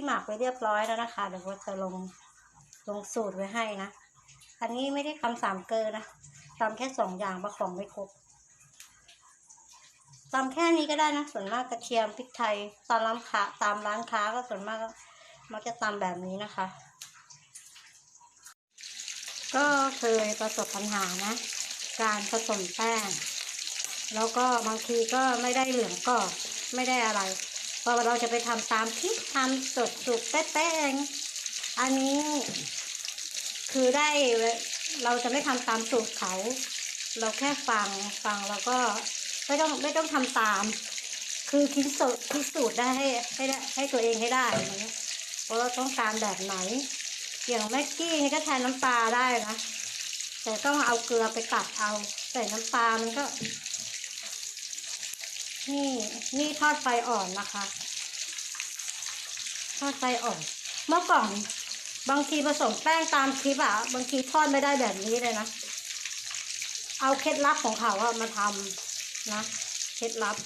ที่หมักไว้เรียบร้อยแล้วนะคะ เดี๋ยวเราจะลงลงสูตรไว้ให้นะ อันนี้ไม่ได้ทำสามเกลือนะทำแค่สองอย่างประของไม่ครบทำแค่นี้ก็ได้นะ ส่วนมากกระเทียมพริกไทยตามร้านค้าตามร้านค้าก็ส่วนมากมักจะตำแบบนี้นะคะ ก็เคยประสบปัญหานะ การผสมแป้ง แล้วก็บางทีก็ไม่ได้เหลืองกรอบไม่ได้อะไร พอเราจะไปทำตามคลิปทำสดสุดๆเป๊ะๆอย่างอันนี้คือได้เราจะไม่ทำตามสูตรเขา เราแค่ฟังฟังแล้วก็ไม่ต้องไม่ต้องทำตาม คือคิดสูตรคิดสูตรได้ให้ให้ได้ให้ตัวเองให้ได้อย่างนี้ว่าเราต้องการแบบไหนอย่างแม็กกี้นี่ก็แทนน้ำปลาได้นะแต่ต้องเอาเกลือไปตัดเอาใส่น้ำปลามันก็ นี่นี่ทอดไฟอ่อนนะคะ ทอดไฟอ่อน เมื่อก่อนบางทีผสมแป้งตามคลิปอะบางทีทอดไม่ได้แบบนี้เลยนะ เอาเคล็ดลับของเขาอะมาทำนะ เคล็ดลับ